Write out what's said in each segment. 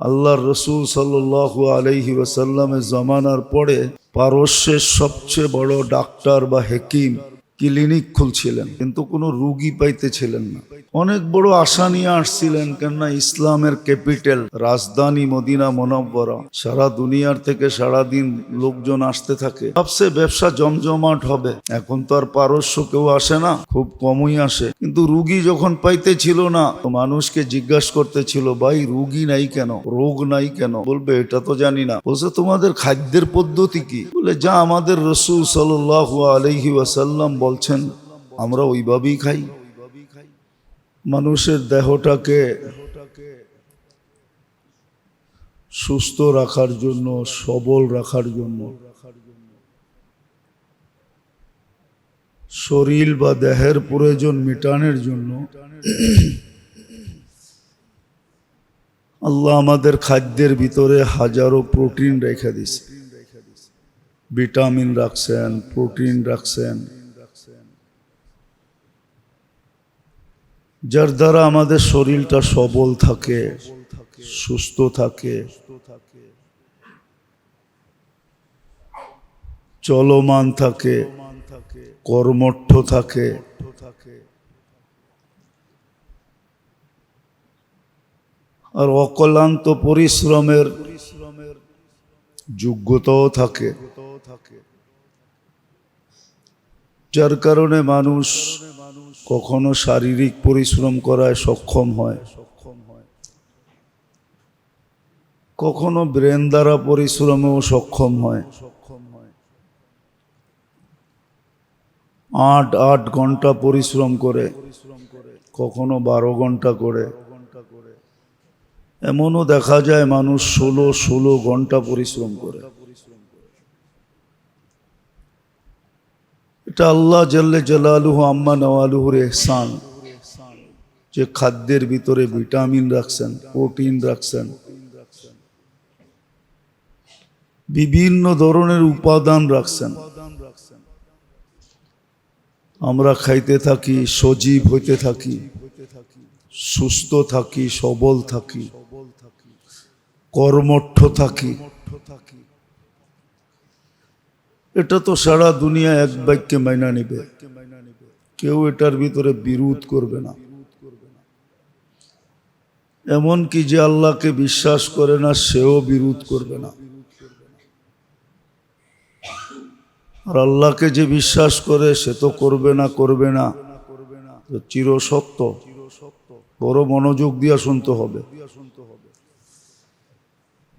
আল্লাহর রসুল সাল্লু আলহি ওয়াসাল্লামের জমানার পরে পারস্যের সবচেয়ে বড় ডাক্তার বা হেকিম ক্লিনিক খুলছিলেন, কিন্তু কোনো রুগী পাইতেছিলেন না। অনেক বড় আশা নিয়ে আসছিলেন, কেননা ইসলামের ক্যাপিটাল রাজধানী মদিনা মনব্বরা। সারা দুনিয়ার থেকে সারা দিন লোকজন আসতে থাকে। ভাবছে ব্যবসা জমজমাট হবে। এখন তো আর পারস্য কেউ আসে না, খুব কমই আসে। কিন্তু রুগী যখন পাইতে ছিল না, তো মানুষকে জিজ্ঞাসা করতে ছিল ভাই, রুগী নাই কেন? রোগ নাই কেন? বলবে, এটা তো জানি না। বলছে, তোমাদের খাদ্যের পদ্ধতি কি? বলে, যা আমাদের রসুল সাল্লাহ আলহি ওয়াসাল্লাম বলছেন, আমরা ওইভাবেই খাই। মানুষের দেহটাকে সুস্থ রাখার জন্য, সবল রাখার জন্য, শরীর বা দেহের প্রয়োজন মেটানোর জন্য আল্লাহ আমাদের খাদ্যের ভিতরে হাজারো প্রোটিন রেখে দিছে ভিটামিন রাখছেন, প্রোটিন রাখছেন। যার দ্বারা আমাদের শরীরটা সবল থাকে, সুস্থ থাকে। চলমান থাকে, কর্মঠ থাকে। আর অকলান্ত পরিশ্রমের যোগ্যতাও থাকে। যার কারণে মানুষ কখনো শারীরিক পরিশ্রম করায় সক্ষম হয়। কখনো ব্রেন দ্বারা পরিশ্রমেও সক্ষম হয়। আট আট ঘণ্টা পরিশ্রম করে, কখনো বারো ঘণ্টা করে। এমনও দেখা যায় মানুষ ষোলো ষোলো ঘণ্টা পরিশ্রম করে। এটা আল্লাহ জাল্লে জালালুহু আম্মা নওয়ালুহুর এহসান। যে খাদ্যের ভিতরে ভিটামিন রাখছেন, প্রোটিন রাখছেন। বিভিন্ন ধরনের উপাদান রাখছেন। আমরা খাইতে থাকি, সজীব হইতে থাকি, সুস্থ থাকি, সবল থাকি, কর্মঠ থাকি। এটা তো সারা দুনিয়া এক বাক্যে মাইনা নিবে। কেউ এটার ভিতরে বিরোধ করবে না। এমন কি যে আল্লাহকে বিশ্বাস করে না, সেও বিরোধ করবে না। আর আল্লাহকে যে বিশ্বাস করে, সে তো করবে না করবে না। তো চির সত্য। বড় মনোযোগ দিয়া শুনতে হবে।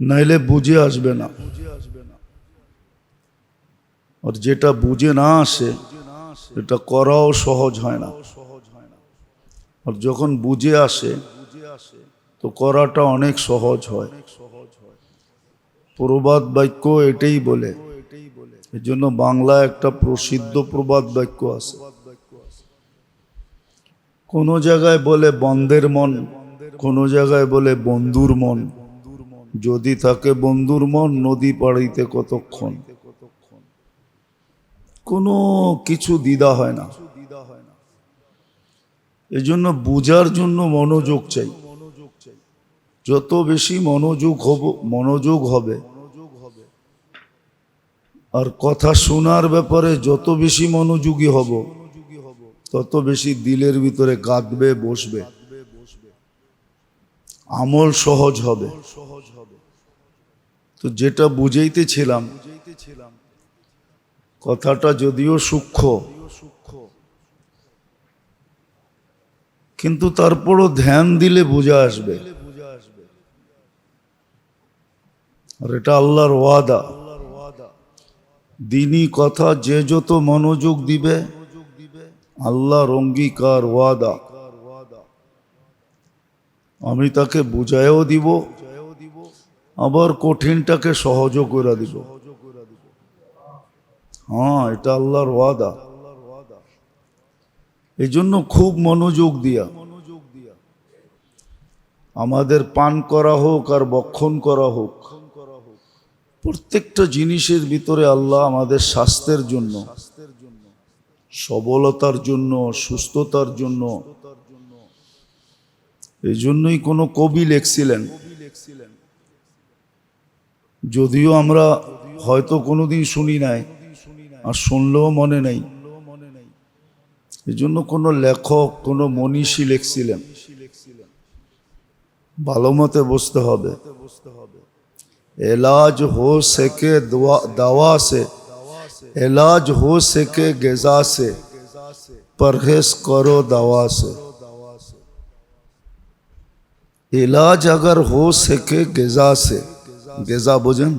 নাইলে বুঝে আসবে না। আর যেটা বুঝে না আসে, এটা করাও সহজ হয় না। আর যখন বুঝে আসে, তো করাটা অনেক সহজ হয়। প্রবাদ বাক্য এটাই বলে। এর জন্য বাংলা একটা প্রসিদ্ধ প্রবাদ বাক্য আছে। কোন জায়গায় বলে বন্ধের মন, কোন জায়গায় বলে বন্ধুর মন। যদি থাকে বন্ধুর মন, নদী পাড়িতে কতক্ষণ? কোনো কিছু দ্বিধা হয় না। এজন্য বুঝার জন্য মনোযোগ চাই। যত বেশি মনোযোগ হব, মনোযোগ হবে। আর কথা শোনার ব্যাপারে যত বেশি মনোযোগী হব, তত বেশি দিলের ভিতরে কাঁদবে, বসবে। আমল সহজ হবে। তো যেটা বুঝাইতেছিলাম বুঝাইতেছিলাম কথাটা যদিও সূক্ষ্ম, কিন্তু তারপরও ধ্যান দিলে বোঝা আসবে। আর এটা আল্লাহর ওয়াদা। দিনই কথা যে যত মনোযোগ দিবে, আল্লাহর অঙ্গীকার ওয়াদা। আমি তাকে বুঝায়ও দিব, আবার কঠিনটাকে সহজও করে দিব। হ্যাঁ এটা আল্লাহর ওয়াদা। এই জন্য খুব মনোযোগ দিয়া। আমাদের পান করা হোক আর বক্ষণ করা হোক, প্রত্যেকটা জিনিসের ভিতরে আল্লাহ আমাদের স্বাস্থ্যের জন্য, সবলতার জন্য, সুস্থতার জন্য এই জন্যই কোনো কবি লেখছিলেন, যদিও আমরা হয়তো কোনোদিন শুনি নাই আর শুনলেও মনে নেই এই জন্য কোনো লেখক কোনো মনীষী লেখছিলেন ভালো মতে বসতে হবে এলাজ হো সেকে দোয়া- দাওয়া সে এলাজ হো সেকে গেজা সে পরহেজ করো দাওয়া সে ইলাজ अगर हो सके গেজা সে গেজা বোঝেন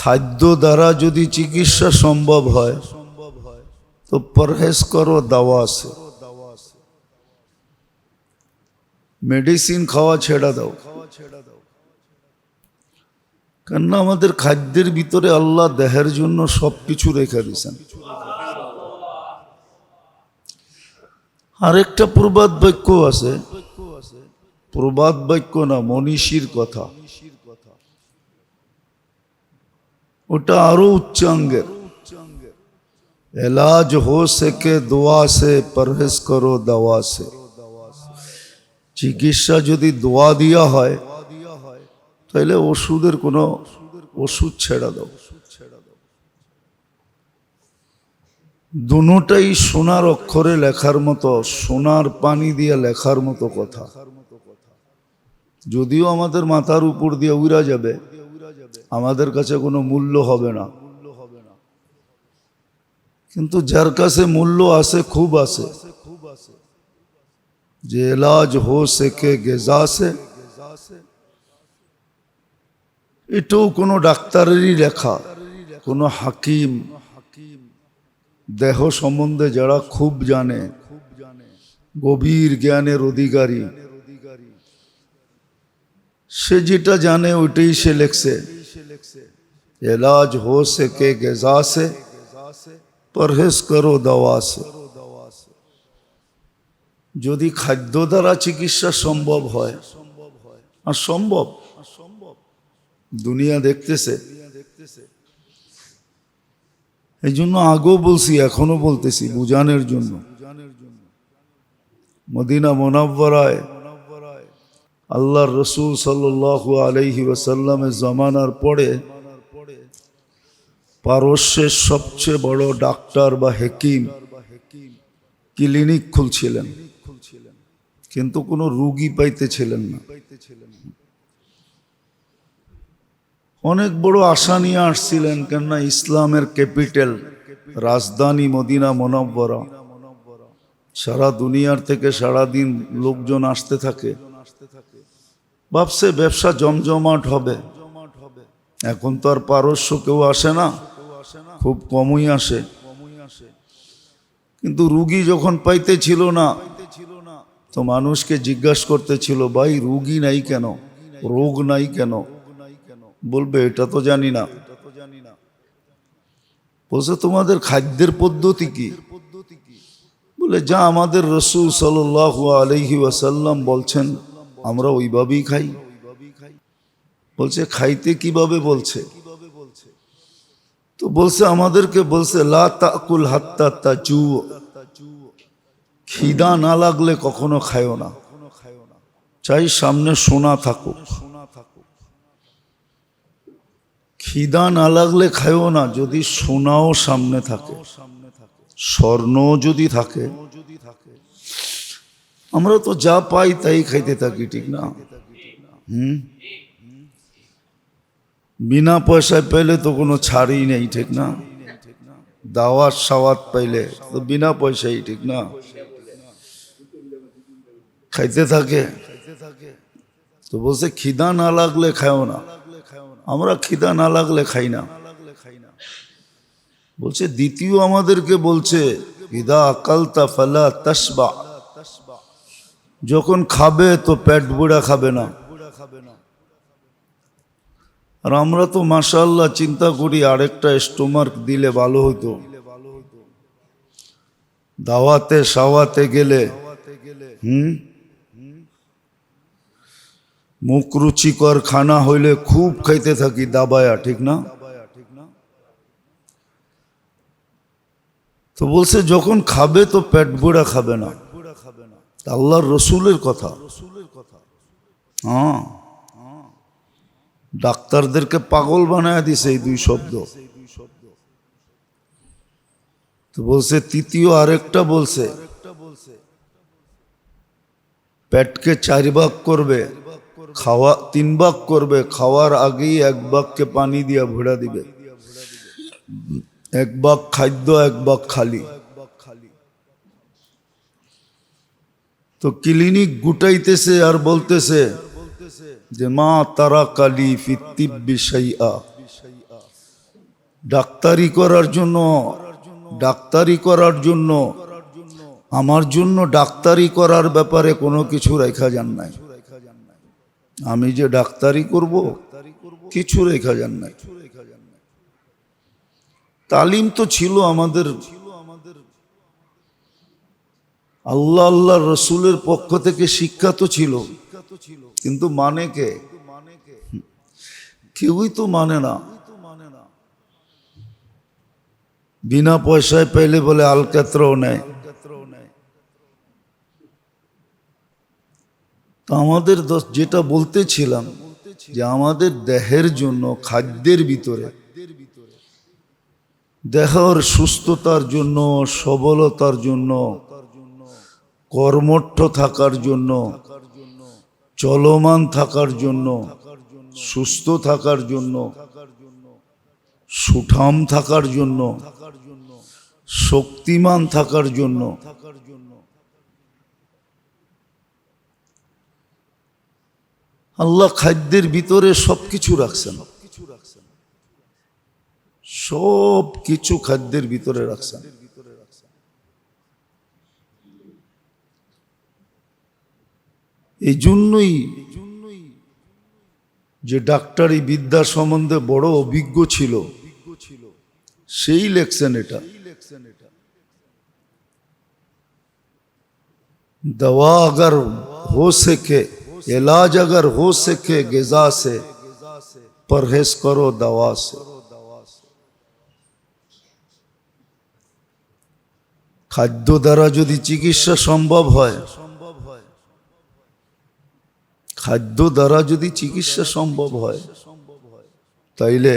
খাদ্য দ্বারা যদি চিকিৎসা সম্ভব হয়, তো পরহেজ করো, দাওয়া সে মেডিসিন খাওয়া ছেড়ে দাও। কেননা আমাদের খাদ্যের ভিতরে আল্লাহ দেহের জন্য সব কিছু রেখে দিয়েছেন। আরেকটা প্রবাদ বাক্য আছে। প্রবাদ বাক্য না, মনীষীর কথা। ওটা আরও উচ্চাঙ্গের এলাজ হো সকে দোয়া সে পরহেজ করো দাওয়া সে চিকিৎসা যদি দোয়া দিয়া হয় তাহলে ওষুধের কোনো ওষুধ ছেড়ে দাও দুটাই সোনার অক্ষরে লেখার মতো সোনার পানি দিয়ে লেখার মতো কথা যদিও আমাদের মাথার উপর দিয়ে উড়া যাবে আমাদের কাছে কোনো মূল্য হবে না। কিন্তু যার কাছে মূল্য আছে, খুব আছে। যে এলাজ হো সেকে গেজা সে। এটাও কোনো ডাক্তারেরই লেখা। কোনো হাকিম। দেহ সম্বন্ধে যারা খুব জানে, গভীর জ্ঞানের অধিকারী। সে যেটা জানে ওইটাই সে লেখছে। এলাজ হো সে কে গেজা সে, পরহেজ করো দাওয়া সে। যদি খাদ্য দ্বারা চিকিৎসা সম্ভব হয়, আর সম্ভব, দুনিয়া দেখতেছে। এই জন্য আগেও বলছি এখনও বলতেছি, বুঝানোর জন্য। মদিনা মোনাব্বরায় আল্লাহর রসুল সাল্লু আলহি ওয়াসাল্লামের জমানার পরে পারস্যের সবচেয়ে বড় ডাক্তার বা হেকিম ক্লিনিক খুলছিলেন। কিন্তু কোনো রুগী পাইতেছিলেন না। অনেক বড় আশা নিয়ে আসছিলেন, কেননা ইসলামের ক্যাপিটাল রাজধানী মদিনা মনব্বরা। সারা দুনিয়ার থেকে সারা দিন লোকজন আসতে থাকে। ভাবছে ব্যবসা জমজমাট হবে। এখন তো আর পারস্য কেউ আসে না। খুব কমই আসে। কিন্তু রুগী যখন পাইতে ছিল না, তো মানুষকে জিজ্ঞাসা করতে ছিল, ভাই, রুগী নাই কেন? রোগ নাই কেন? বলবে, এটা তো জানি না। বলছে, তোমাদের খাদ্যের পদ্ধতি কি? বলে, যা আমাদের রসুল সাল আলহি ওয়াসাল্লাম বলছেন আমরা ওইভাবেই খাই। বলছে, খাইতে কীভাবে বলছে? তো বলছে, আমাদেরকে বলছে, লা হাত্তা তা চু খিদা না লাগলে কখনো খায়ও না। চাই সামনে সোনা থাকুক। খিদা না লাগলে খায়ও না, যদি সোনাও সামনে থাকে। স্বর্ণ যদি থাকে আমরা তো যা পাই তাই খাইতে থাকি, ঠিক না? হুম? বিনা পয়সায় পেলে তো কোনো ছাড়ই নেই, ঠিক না? দাওয়াত সাওয়াত পাইলে তো বিনা পয়সাই, ঠিক না? খাইতে থাকে। তো বলছে, খিদা না লাগলে খাও না। আমরা খিদা না লাগলে খাই না। বলছে, দ্বিতীয় আমাদেরকে বলছে, ইদা আকালতা ফালা তসবা যখন খাবে তো পেট বুড়া খাবে না। আর আমরা তো মাসাল্লাহ চিন্তা করি আরেকটা স্টোমার্ক দিলে ভালো হতো দাওয়াতে, সাওয়াতে গেলে, হুম? মুখ রুচিকর খানা হইলে খুব খাইতে থাকি দাবায়া, ঠিক না? তো বলছে যখন খাবে তো পেট বুড়া খাবে না। আল্লাহর রসুলের কথা। হ্যাঁ। ডাক্তারদেরকে পাগল বানায় দিছে এই দুই শব্দ। তো বলছে, তৃতীয় আরেকটা বলছে, পেটকে চার ভাগ করবে, খাওয়া তিন ভাগ করবে, খাওয়ার আগেই এক ভাগকে পানি দিয়া ভেড়া দিবে। এক ভাগ খাদ্য, এক ভাগ খালি। তো ক্লিনিক গুটাইতেছে আর বলতেছে যে, মা তারা কালি ফিত্তিব বিষয়া ডাক্তারি করার জন্য, ডাক্তারি করার জন্য, আমার জন্য ডাক্তারি করার ব্যাপারে কোনো কিছু রেখা যান নাই। আমি যে ডাক্তারি করব, কিছু রেখা যান নাই। তালিম তো ছিল আমাদের আল্লাহ আল্লাহ রসুলের পক্ষ থেকে শিক্ষা তো ছিল। কিন্তু মানে কে? কেউই তো মানে না। বিনা পয়সায় পেলে বলে আলকাত্রও নেয়। তো আমাদের যেটা বলতেছিলাম যে আমাদের দেহের জন্য, খাদ্যের ভিতরে দেহর সুস্থতার জন্য, সবলতার জন্য কর্মঠ থাকার জন্য, চলমান থাকার জন্য, সুস্থ থাকার জন্য, সুঠাম থাকার জন্য, শক্তিমান থাকার জন্য। আল্লাহ খাদ্যের ভিতরে সব কিছু রাখছেন। সব কিছু খাদ্যের ভিতরে রাখছেন। এই জন্যই যে ডাক্তারি বিদ্যা সম্বন্ধে বড় অভিজ্ঞ ছিল সেই লেখছেন এটা दवा अगर हो सके इलाज अगर हो सके गजा से परहेज करो दवा से খাদ্য দ্বারা যদি চিকিৎসা সম্ভব হয় খাদ্য দ্বারা যদি চিকিৎসা সম্ভব হয়, তাইলে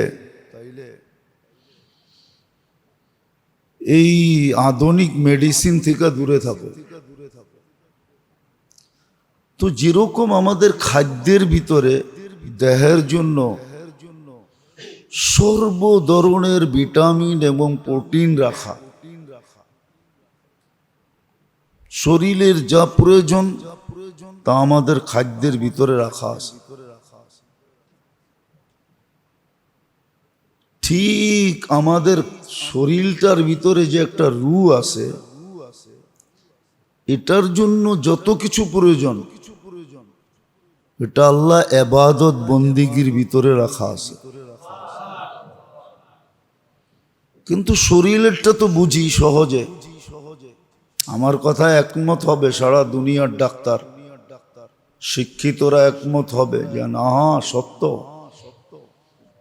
এই আধুনিক মেডিসিন থেকে দূরে থাকো। তো যেরকম আমাদের খাদ্যের ভিতরে দেহের জন্য সর্ব ধরনের ভিটামিন এবং প্রোটিন রাখা, শরীরের যা প্রয়োজন তা আমাদের খাদ্যের ভিতরে রাখা আছে। ঠিক আমাদের শরীরটার ভিতরে যে একটা রু আছে, এটার জন্য যত কিছু প্রয়োজন, এটা আল্লাহ এবাদত বন্দিগির ভিতরে রাখা আছে। কিন্তু শরীরেরটা তো বুঝি সহজে। আমার কথা একমত হবে, সারা দুনিয়ার ডাক্তার শিক্ষিতরা একমত হবে যে, না, সত্য।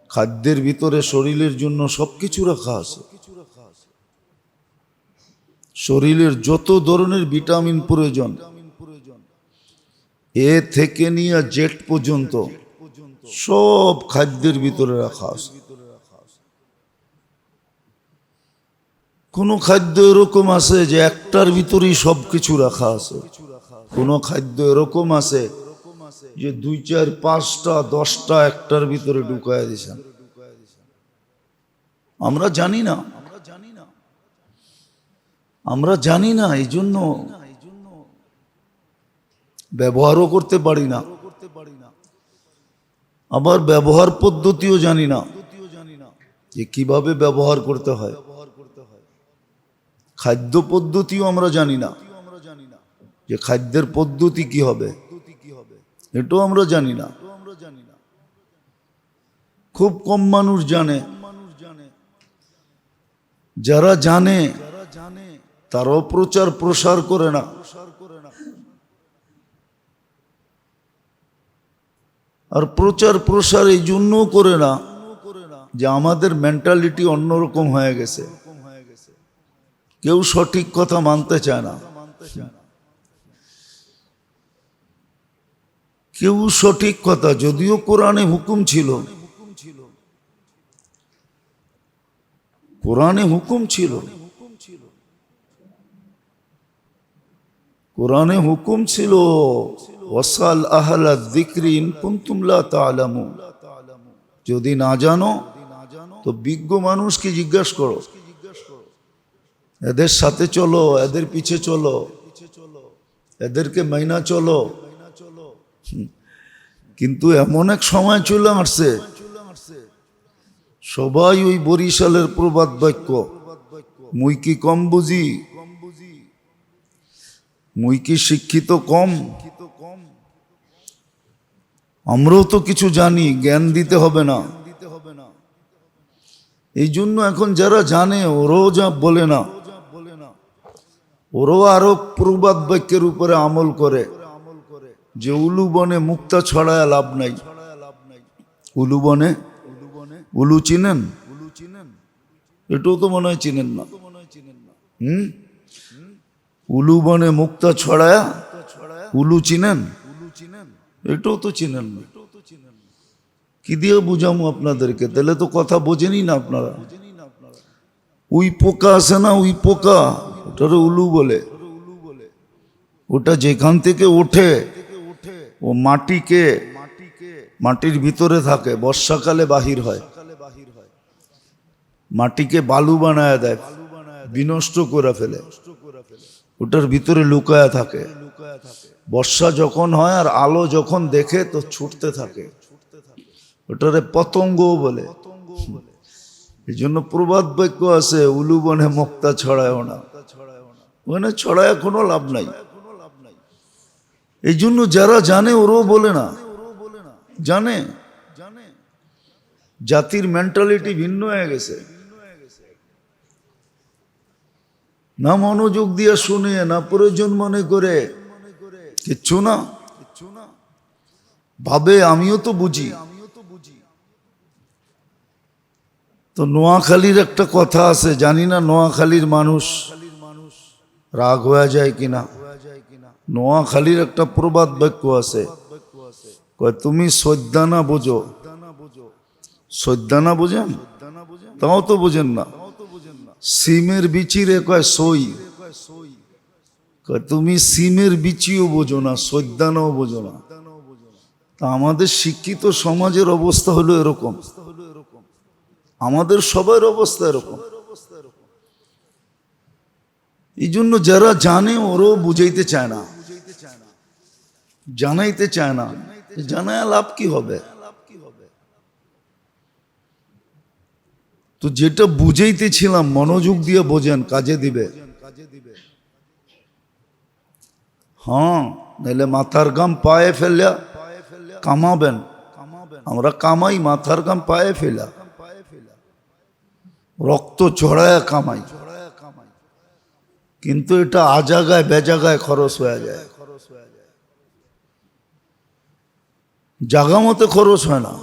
খাদ্যের ভিতরে শরীরের জন্য সবকিছু রাখা আছে। শরীরের যত ধরনের ভিটামিন প্রয়োজন, এ থেকে নিয়ে জেট পর্যন্ত সব খাদ্যের ভিতরে রাখা আছে। কোনো খাদ্য এরকম আছে যে, একটার ভিতরেই সব কিছু রাখা আছে। কোনো খাদ্য এরকম আছে যে দুই চার পাঁচটা, দশটা, একটার ভিতরে ঢুকায় দিছেন। আমরা জানি না। আমরা জানি না, এই জন্য ব্যবহারও করতে পারি না। আবার ব্যবহার পদ্ধতিও জানি না যে কীভাবে ব্যবহার করতে হয়। খাদ্য পদ্ধতিও আমরা জানি না। যে খাদ্যের পদ্ধতি কি হবে? এটাও আমরা জানি না। খুব কম মানুষ জানে। যারা জানে, তারাও প্রচার প্রসার করে না। আর প্রচার প্রসার এই জন্য করে না যে আমাদের মেন্টালিটি অন্যরকম হয়ে গেছে। কেউ সঠিক কথা মানতে চায় না। কেউ সঠিক কথা, যদিও কোরআনে হুকুম ছিল। কোরআনে হুকুম ছিল। কোরআনে হুকুম ছিল, ওয়াসাল আহলা যিকরি ইন কুনতুম লা তা'লামুন যদি না জানো, তো বিজ্ঞ মানুষকে জিজ্ঞাসা করো। এদের সাথে চলো, এদের পিছে চলো। এদেরকে মাইনা চলো। কিন্তু এমন এক সময় চলে আসছে, সবাই ওই বরিশালের প্রবাদ বাক্য, মুই কি কম বুঝি? মুই কি শিক্ষিত কম? আমরাও তো কিছু জানি, জ্ঞান দিতে হবে না। এই জন্য এখন যারা জানে, ওরাও যা বলে না, ওরাও আরও প্রবাদ বাক্যের উপরে আমল করে। যে উলু বনে মুক্তা ছড়ায় লাভ নাই। উলু বনে উলু চিনেন? উলু চিনেন এটাও তো মনে হয় চিনেন না। হুম? উলু বনে মুক্তা ছড়ায় উলু চিনেন? এটাও তো চিনেন না। কি দিয়ে বুঝামো আপনাদেরকে? তাহলে তো কথা বোঝেনি না আপনারা। উই পোকা আছে না উই পোকা? ওটারে উলু বলে। ওটা যেখান থেকে ওঠে ও মাটিকে, মাটির ভিতরে থাকে, বর্ষাকালে বাহির হয়। মাটিকে বালু বানায় দেয়, বিনষ্ট করে ফেলে। ওটার ভিতরে লুকায়া থাকে। বর্ষা যখন হয় আর আলো যখন দেখে তো ছুটতে থাকে। ওটারে পতঙ্গও বলে। এই জন্য প্রবাদ বাক্য আছে, উলু বনে মুক্তা ছড়ায় না। ওখানে ছড়ায় কোনো লাভ নাই। এই জন্য যারা জানে, ওরাও বলে না। জানে? জাতির মেন্টালিটি ভিন্ন হয়ে গেছে। না মনোযোগ দিয়ে শুনে, না প্রয়োজন মনে করে। কিচ্ছু না। ভাবে, আমিও তো বুঝি। তো নোয়াখালীর একটা কথা আছে, জানি না নোয়াখালীর মানুষ রাগ হয়ে যায় কিনা। নোয়াখালীর একটা প্রবাদ বাক্য আছে। তুমি সদ্যানা বোঝো। সদ্যানা বোঝেন? তাও তো বোঝেন না। সিমের বিচিরে কয়, সই। তুমি সিমের বিচিও বোঝো না সদ্যানাও বোঝো না। তা আমাদের শিক্ষিত সমাজের অবস্থা হলো এরকম। আমাদের সবার অবস্থা এরকম। এই জন্য যারা জানে ওরও বুঝাইতে চায় না। জানাইতে চায় না, জানায় লাভ কি হবে? তো যেটা বুঝাইতেছিলাম, মনোযোগ দিয়ে বোঝেন, কাজে দিবে। হ্যাঁ নাহলে মাথার গাম পায়ে ফেলিয়া কামাবেন। আমরা কামাই, মাথার গাম পায়ে ফেলা রক্ত চড়ায়া কামাই। কিন্তু এটা আজাগায়, বেজাগায় খরচ হয়ে যায়। জাগা মতে খরচ হয় না।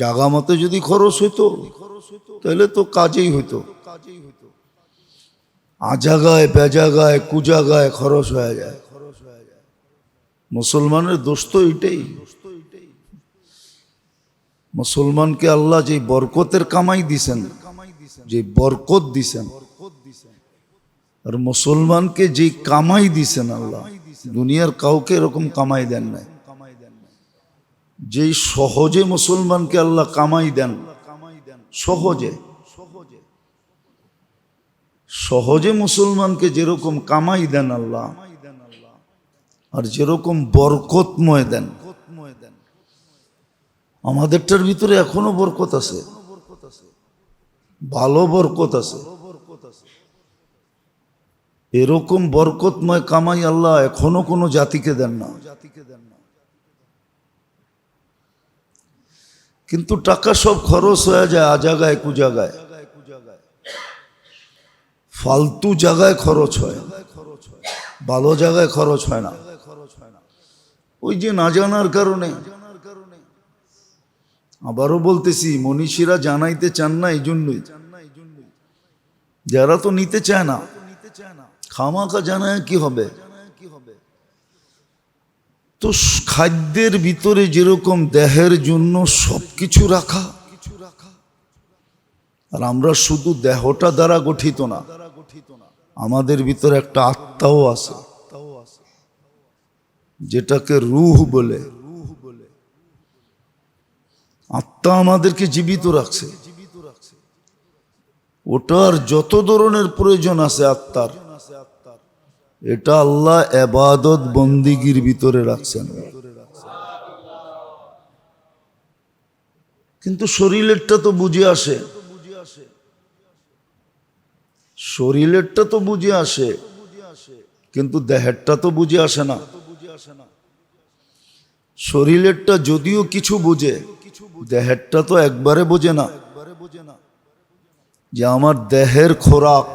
জাগা মতে যদি খরচ হইতো, তাহলে তো কাজেই হইতো। আজাগায়, বেজাগায়, কুজাগায় খরচ হয়ে যায়। মুসলমানের দোষ তো এটাই মুসলমানকে আল্লাহ যে বরকতের কামাই দিছেন, যে বরকত দিছেন, আর মুসলমানকে যে কামাই দিছেন আল্লাহ, দুনিয়ার কাউকে এরকম কামাই দেন নাই। যেই সহজে মুসলমানকে আল্লাহ কামাই দেন, সহজে সহজে মুসলমানকে যেরকম কামাই দেন আল্লাহ, আর যেরকম বরকতময় দেন, আমাদেরটার ভিতরে এখনও বরকত আছে, ভালো বরকত আছে, এরকম বরকতময় কামাই আল্লাহ এখনও কোনো জাতিকে দেন না। কিন্তু টাকা সব খরচ হয়ে যায় আজাগায় কুজাগায় ফালতু জায়গায় খরচ হয়। ভালো জায়গায় খরচ হয় না। ওই যে না জানার কারণে। আবারও বলতেছি, মনীষীরা জানাইতে চান না এই জন্যই যারা তো নিতে চায় না। খামাখা জানায় কি হবে? তো খাদ্যের ভিতরে যেরকম দেহের জন্য সব কিছু রাখা, আর আমরা শুধু দেহটা দ্বারা গঠিত না, আমাদের ভিতরে একটা আত্মাও আছে, যেটাকে রুহ বলে। আত্মা আমাদেরকে জীবিত রাখছে। ওটার যত ধরনের প্রয়োজন আছে আত্মার এটা আল্লাহ এবাদত বন্দিগির ভিতরে রাখছেন। কিন্তু শরীরেরটা তো বুঝে আসে। শরীরেরটা তো বুঝে আসে, কিন্তু দেহেরটা তো বুঝে আসে না। শরীরেরটা যদিও কিছু বুঝে, দেহেরটা তো একবারে বোঝে না। যে আমার দেহের খোরাক